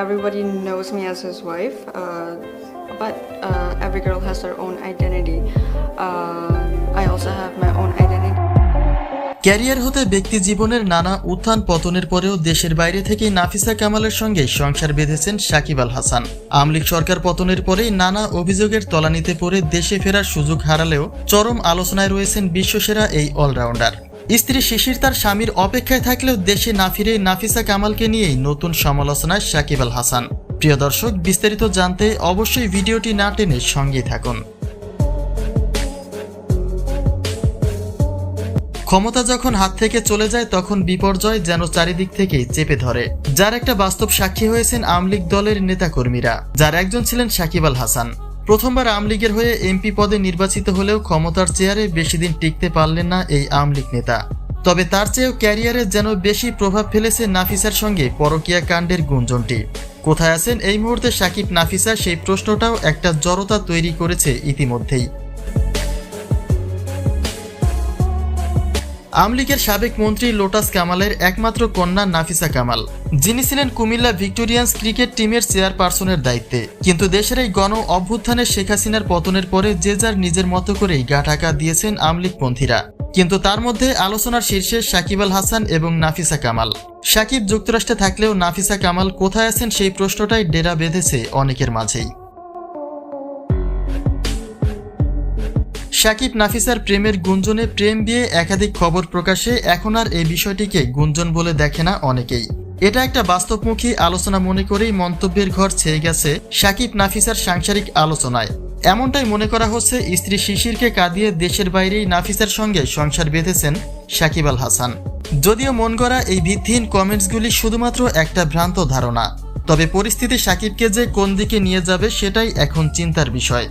everybody knows me as his wife, uh, but uh, every girl has their own identity. Uh, I also have my own identity. Career হতে ব্যক্তি জীবনের নানা উত্থান পতনের পরেও দেশের বাইরে থেকে নাফিসা কামালের সঙ্গে সংসার বেঁধেছেন সাকিব আল হাসান আমলিক সরকার পতনের পরেই নানা অভিযোগের তলানিতে পড়ে দেশে ফেরার সুযোগ হারালেও চরম আলোচনায় রয়েছেন বিশ্বসেরা এই অলরাউন্ডার স্ত্রী শিশির তার স্বামীর অপেক্ষায় থাকলেও দেশে না ফিরে নাফিসা কামালকে নিয়েই নতুন সমালোচনায় সাকিব আল হাসান। প্রিয় দর্শক, বিস্তারিত জানতে অবশ্যই ভিডিওটি না টেনে সঙ্গেই থাকুন। ক্ষমতা যখন হাত থেকে চলে যায়, তখন বিপর্যয় যেন চারিদিক থেকে চেপে ধরে। যার একটা বাস্তব সাক্ষী হয়েছেন আমলিগ দলের নেতাকর্মীরা, যার একজন ছিলেন সাকিব আল হাসান। প্রথমবার আমলিগের হয়ে এমপি পদে নির্বাচিত হলেও ক্ষমতার চেয়ারে বেশি দিন টিকতে পারলেন না এই আমলিগ নেতা। তবে তার চেয়েও ক্যারিয়ারে যেন বেশি প্রভাব ফেলেছে নাফিসার সঙ্গে পরকিয়া কাণ্ডের গুঞ্জনটি। কোথায় আছেন এই মুহূর্তে সাকিব নাফিসা সেই প্রশ্নটাও একটা জড়তা তৈরি করেছে ইতিমধ্যেই। আমলিগের সাবেক মন্ত্রী লোটাস কামালের একমাত্র কন্যা নাফিসা কামাল, যিনি ছিলেন কুমিল্লা ভিক্টোরিয়ান্স ক্রিকেট টিমের চেয়ারপারসনের দায়িত্বে। কিন্তু দেশের এই গণ অভ্যুত্থানে শেখ হাসিনার পতনের পরে যে যার নিজের মতো করেই গা ঢাকা দিয়েছেন আমলিগ পন্থীরা। কিন্তু তার মধ্যে আলোচনার শীর্ষে সাকিব আল হাসান এবং নাফিসা কামাল। সাকিব যুক্তরাষ্ট্রে থাকলেও নাফিসা কামাল কোথায় আছেন সেই প্রশ্নটাই ডেরা বেঁধেছে অনেকের মাঝেই। সাকিব নাফিসার প্রেমের গুঞ্জনে প্রেম বিয়ে একাধিক খবর প্রকাশে এখন আর এই বিষয়টিকে গুঞ্জন বলে দেখে না অনেকেই। এটা একটা বাস্তবমুখী আলোচনা মনে করেই মন্তব্যের ঘর ছেয়ে গেছে সাকিব নাফিসার সাংসারিক আলোচনায়। এমনটাই মনে করা হচ্ছে স্ত্রী শিশিরকে কাঁদিয়ে দেশের বাইরেই নাফিসার সঙ্গে সংসার বেঁধেছেন সাকিব আল হাসান। যদিও মন গড়া এই ভিত্তিহীন কমেন্টসগুলি শুধুমাত্র একটা ভ্রান্ত ধারণা, তবে পরিস্থিতি সাকিবকে যে কোন দিকে নিয়ে যাবে সেটাই এখন চিন্তার বিষয়।